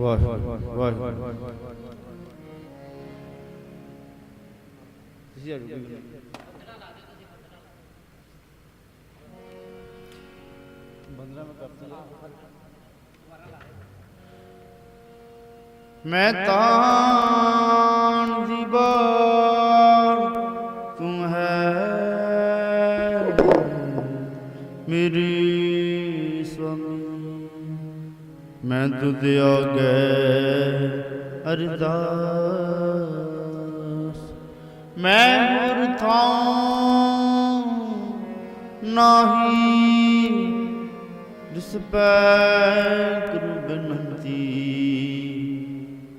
वाह वाह मैं तान दीवार है मेरी ਮੈਂ ਤੁਧ ਆਗੇ ਅਰਦਾਸ। ਮੈਂ ਗੁਰ ਥਾਂ ਨਾਹੀ, ਜਿਸ ਪੈ ਕਰੂ ਬੇਨੰਤੀ।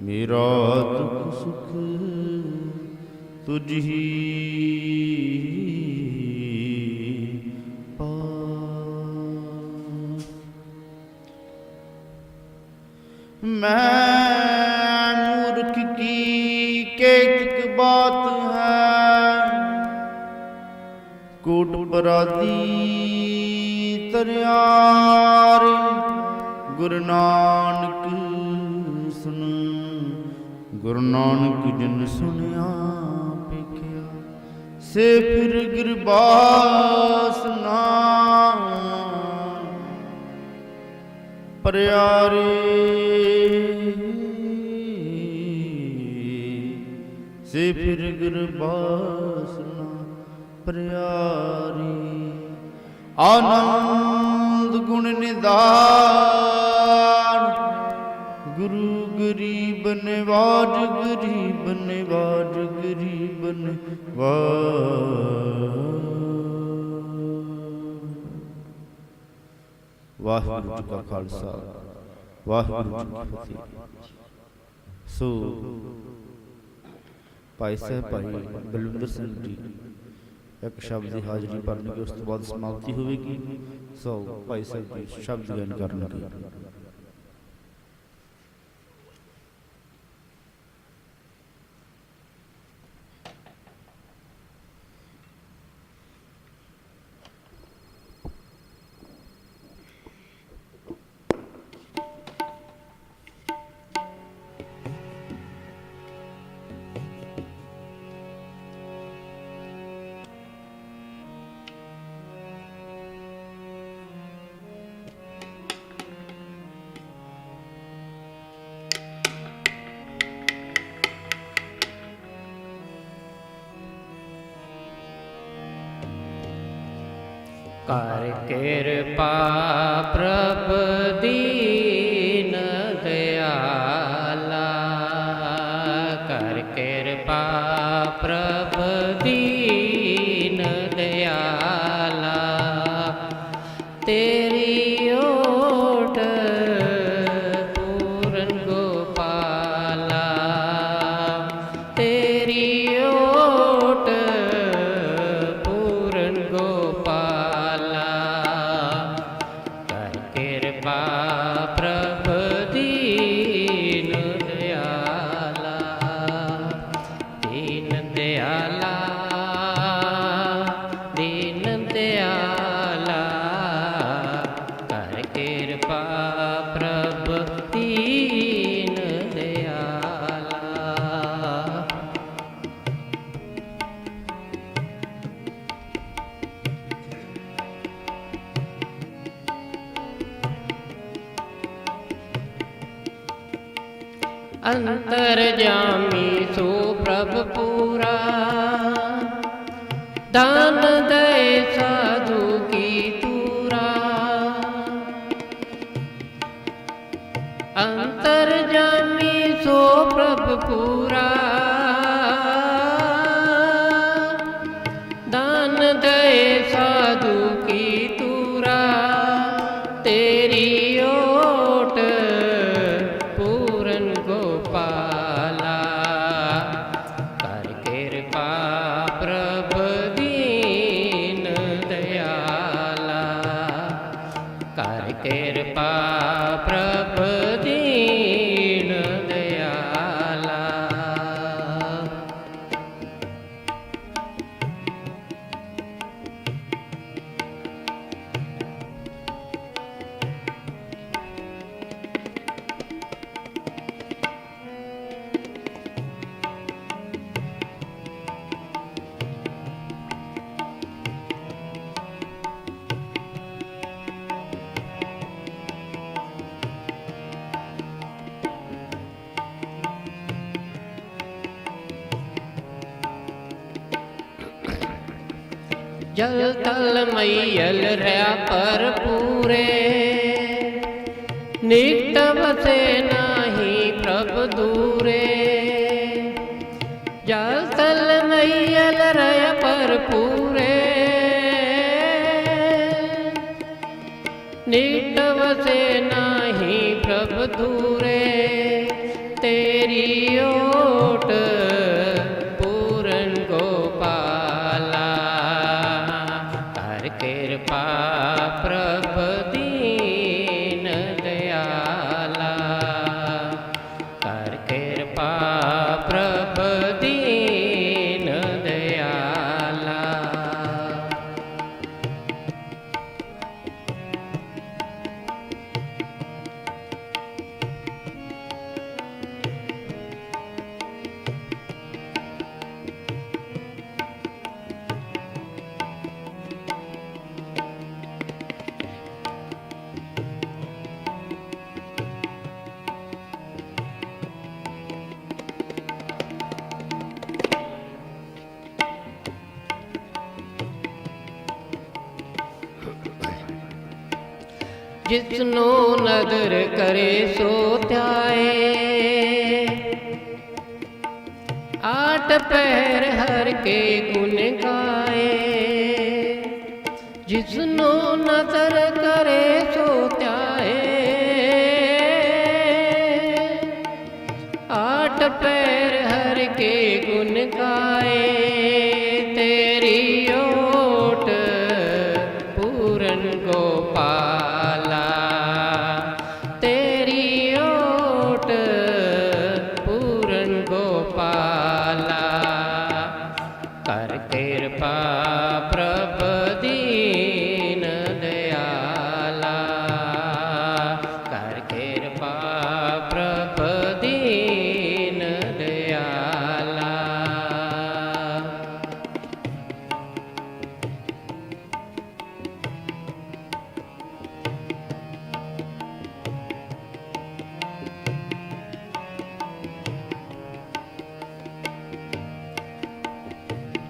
ਮੇਰਾ ਦੁਖ ਸੁਖ ਤੁਝ ਹੀ मैं मूर्ख की केक ਬਾਤ ਹੈ? ਕੋਟ बरादी तरियार ਗੁਰੂ ਨਾਨਕ ਸੁਣ, ਗੁਰੂ ਨਾਨਕ ਜਨ ਸੁਣਿਆ ਪੇਖਿਆ ਸੇ ਫਿਰ ਗਿਰਬਾਸ ਨਾ ਪਿਆਰੇ ਸੇ ਫਿਰ ਗੁਰਬਾਸਨਾ ਪਿਆਰੀ ਆਨੰਦ ਗੁਣ ਨਿਦਾਨ ਗੁਰੂ ਗਰੀਬ ਨਿਵਾਜ ਗਰੀਬ ਨਿਵਾਜ ਗਰੀਬ ਨਿਵਾਜ। ਵਾਹਿਗੁਰੂ ਜੀ ਕਾ ਖਾਲਸਾ, ਵਾਹਿਗੁਰੂ ਜੀ ਕੀ ਫਤਿਹ। ਸੋ ਭਾਈ ਸਾਹਿਬ, ਭਾਈ ਬਲਵਿੰਦਰ ਸਿੰਘ ਜੀ, ਇੱਕ ਸ਼ਬਦ ਦੀ ਹਾਜ਼ਰੀ ਭਰਨਗੇ, ਉਸ ਤੋਂ ਬਾਅਦ ਸਮਾਪਤੀ ਹੋਵੇਗੀ। ਸੋ ਭਾਈ ਸਾਹਿਬ ਜੀ, ਸ਼ਬਦ ਗਿਆਨ ਕਰਨਗੇ। हर कृपा प्रभु दी। जामी सो प्रभ पूरा। दान दे साधु की तूरा। अंतर जामी सो प्रभ पूरा। ਜਲ ਤਲ ਮਈਲ ਰਿਆ ਪਰ ਪੂਰੇ ਨਿਕਟ ਵਸੇ ਨਾਹੀ ਪ੍ਰਭ जिसनो नदर करे सो त्याए। आठ पैर हर के गुन गाए। जिसनो नज़र करे सो त्याए। आठ पैर हर के गुन गाए।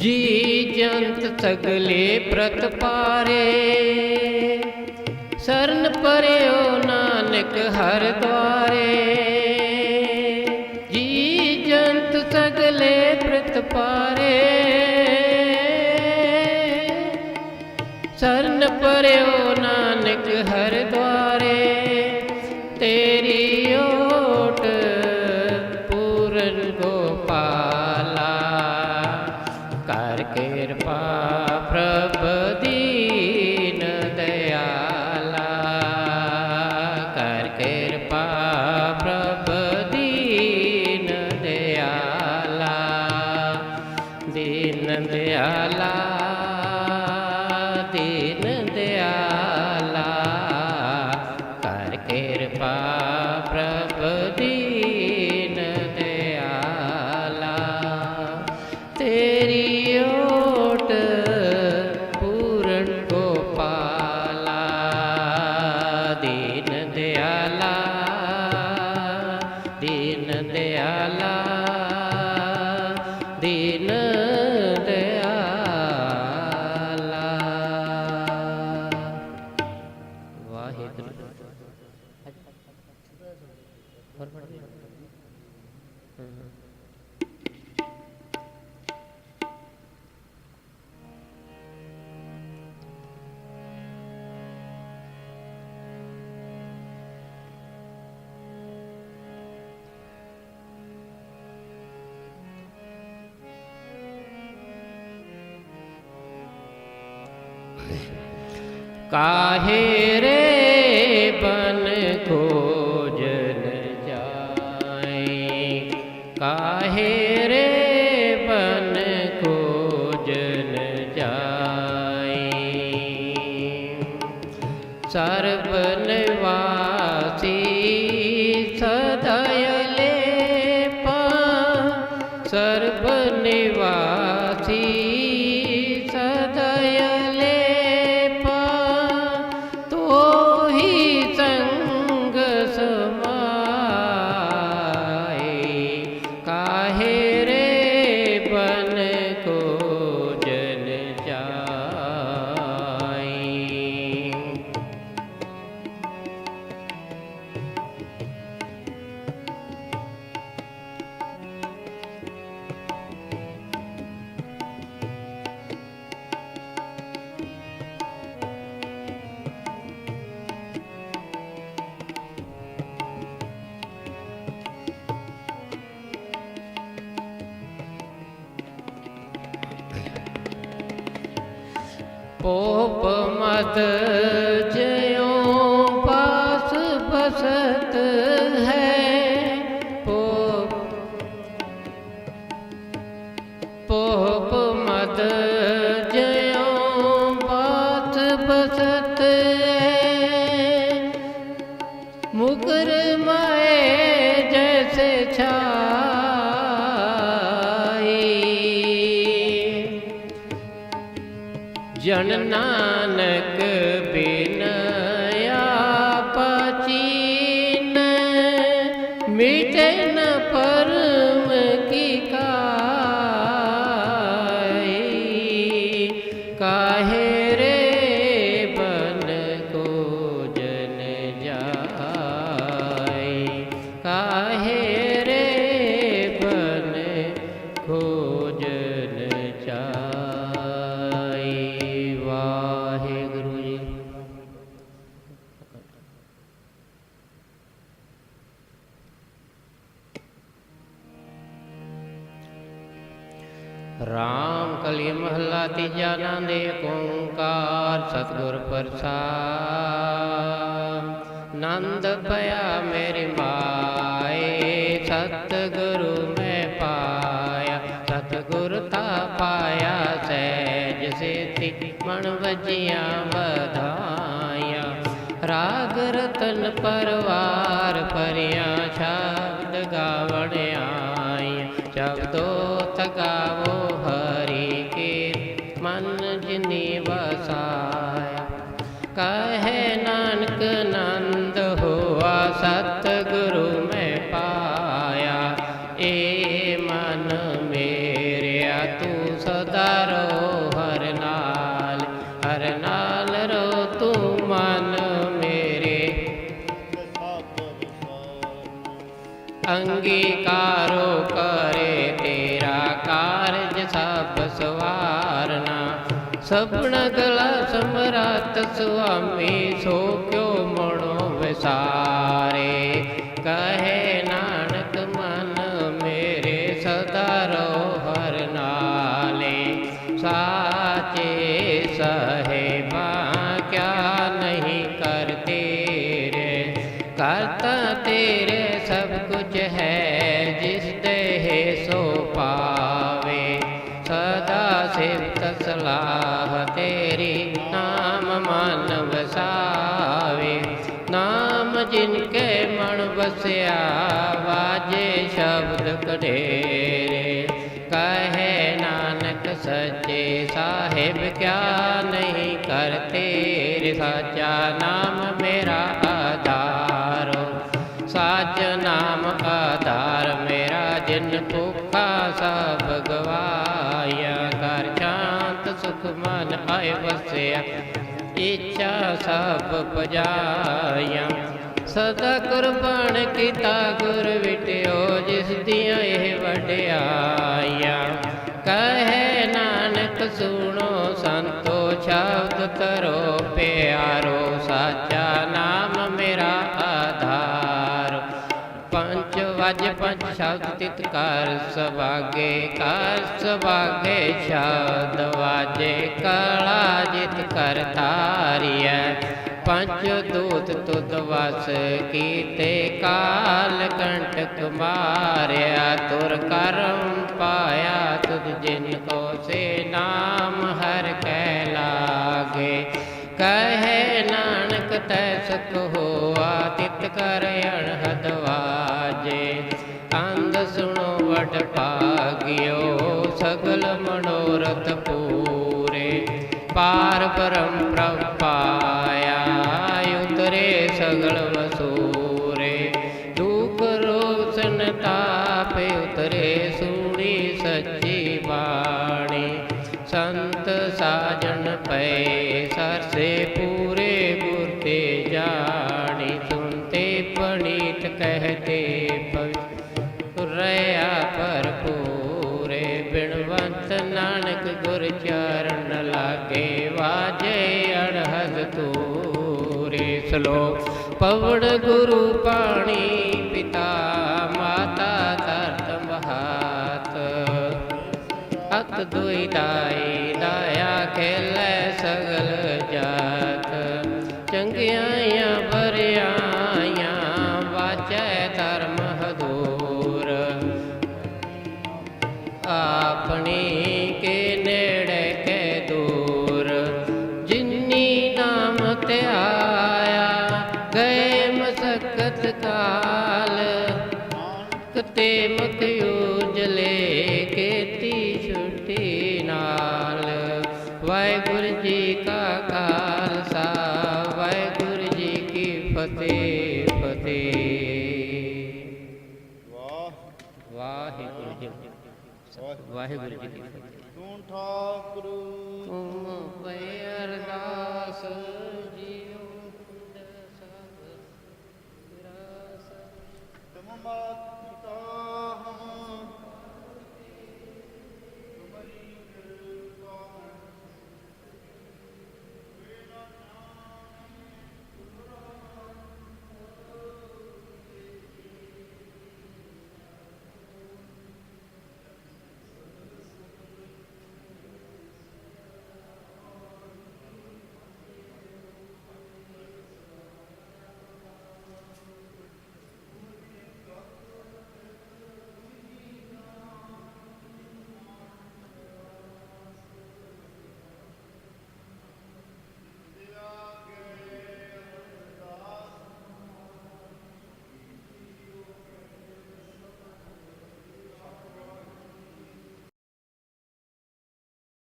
ਜੀ ਜੰਤ ਸਗਲੇ ਪ੍ਰਤ ਪਾਰੇ। ਸਰਨ ਪਰਿਓ ਨਾਨਕ ਹਰ ਦਵਾਰੇ ਜੀ ਜੰਤ ਸਗਲੇ ਪ੍ਰਤ ਪਾਰੇ। ਸਰਨ ਪਰਿਓ ਨਾਨਕ ਹਰ ਦਵਾਰੇ Bye. काहे रे बन खोजन Mitä ਰਾਮ ਕਲੀ ਮਹੱਲਾ ਤੀਜਾ ਨਾਂਦੇ ਓੰਕਾਰ ਸਤਿਗੁਰ ਪ੍ਰਸਾਦ ਨੰਦ ਪਿਆ ਮੇਰੀ ਮਾਏ ਸਤਿਗੁਰੂ ਮੈਂ ਪਾਇਆ ਸਤਿਗੁਰ ਤਾ ਪਾਇਆ ਸਹਿਜ ਸੇਤੀ ਮਨ ਵਜੀਆਂ ਵਧਾਇਆ ਰਾਗ ਰਤਨ ਪਰਵਾਰ ਪਰਿਆ ਸ਼ਬਦ ਗਾਵਣ ਆਇਆ ਸ਼ਬਦੋ ਤਗਾਵੋ ਹਰੀ ਕੇ समझने वसा सत स्वामी सो क्यों मणो विसारे? कहे जिनके मन बसया, वाजे शब्द कढेरे कहे नानक सच्चे साहेब, क्या नहीं करते रे? साचा नाम मेरा आधार। साच नाम आधार मेरा, जिन भूखा सब गवाया। कर शांत सुख मन आए बसया, इच्छा सब पजाया। ਸਦਾ ਕੁਰਬਾਨ ਕੀਤਾ ਗੁਰ ਵਿਟਿਓ ਜਿਸ ਦੀਆਂ ਇਹ ਵਡਿਆਈਆਂ ਕਹੇ ਨਾਨਕ ਸੁਣੋ ਸੰਤੋ ਸ਼ਬਦ ਤਰੋ ਪਿਆਰੋ ਸਾਚਾ ਨਾਮ ਮੇਰਾ ਆਧਾਰ ਪੰਜ ਵਜ ਪੰਜ ਸ਼ਬਦ ਤਿਤ ਕਰ ਸਵਾਗੇ ਕਰ ਸਵਾਗੇ ਸ਼ਬਦ ਵਾਜੇ ਕਲਾ ਜਿਤ ਕਰ ਤਾਰੀਐ ਪੰਜ ਦੂਤ ਤੁਧ ਵਸ ਕੀਤੇ ਕਾਲ ਕੰਟਕ ਮਾਰਿਆ ਤੁਰ ਕਰਮ पै सरसे पूरे गुरते जानी, सुनते पणित कहते रया पर पूरे बिणवंत नानक गुर चरण लागे, वाजे अड़हद तूरे। स्लो पवड़ गुरु पाणी पिता ਦੁਨੀਆ ਪਰਿਆਇਆ ਵਾਚੈ ਧਰਮ ਹਦੂਰ ਆਪਣੀ ਕੇ ਨੇੜੇ ਕੇ ਦੂਰ ਜਿਨੀ ਨਾਮ ਤੇ ਆਇਆ ਗਏ ਮਸਕਤ ਕਾਲ ਕਤੇ ਮਕ ਵਾਹਿਗੁਰੂ ਜੀ ਕੀ ਫਤਿਹ। ਤੂੰ ਠਾਕੁਰ। ਤੁਮ ਪਈ ਅਰਦਾਸ ਜੀਉ ਸਭ ਤੁਮ ਮਾਤ